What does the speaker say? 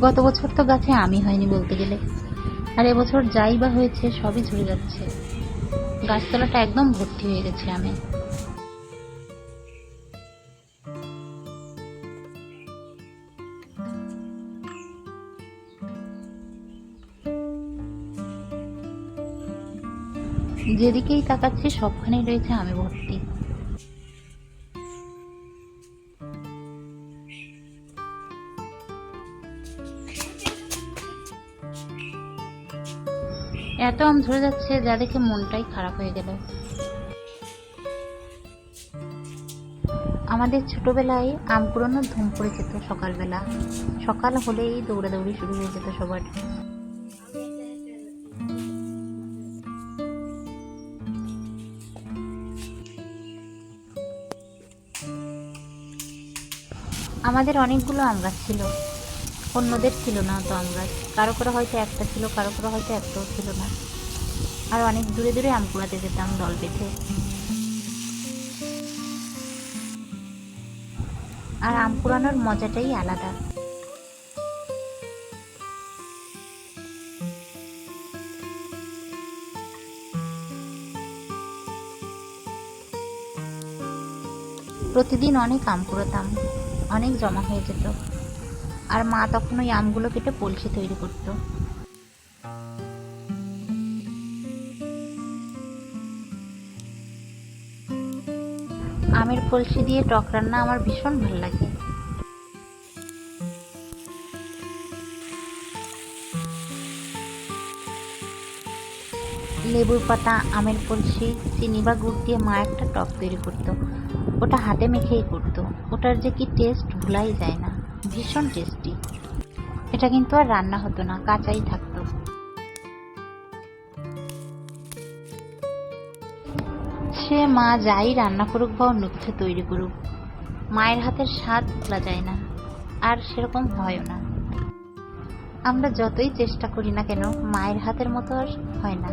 গত বছর তো গাছে আমি হয়নি বলতে গেলে। আর এবছর যাই বা হয়েছে, সবই ঝরে যাচ্ছে। গাছতলাটা একদম ভর্তি হয়ে গেছে আমি। যেদিকেই তাকাচ্ছি, সবখানেই রয়েছে আমি ভর্তি। এত আম ধরে যাচ্ছে যা দেখে মনটাই খারাপ হয়ে গেল। আমাদের ছোটবেলায় আম কুড়ানোর ধুম পড়ে যেত সকালবেলা। সকাল হলেই দৌড়াদৌড়ি শুরু হয়ে যেত সবার। আমাদের অনেকগুলো আম গাছ ছিল। অন্যদের ছিল না তো আম গাছ কারও কারও হয়তো একটা ছিল, কারও কারও হয়তো একটাও ছিল না। আর অনেক দূরে দূরে আম কুড়াতে যেতাম, দল বেঁধে। আর আম কুড়ানোর মজাটাই আলাদা। প্রতিদিন অনেক আম কুড়াতাম, অনেক জমা হয়ে যেত। আর মা তখন ওই আমগুলো কেটে কলসি তৈরি করতো। আমের কলসি দিয়ে টক রান্না আমার ভীষণ ভালো লাগে। লেবুর পাতা, আমের কলসি চিনি বা গুড় দিয়ে মা একটা টক তৈরি করতো। ওটা হাতে মেখেই করতো। ওটার যে কি টেস্ট ভুলাই যায় না। ভীষণ টেস্টি এটা কিন্তু আর রান্না হতো না, কাঁচাই থাকতো। সে মা যাই রান্না করুক বা অন্য তৈরি করুক, মায়ের হাতের স্বাদ ভোলা যায় না, আর সেরকম হয়ও না। আমরা যতই চেষ্টা করি না কেন, মায়ের হাতের মতো আর হয় না।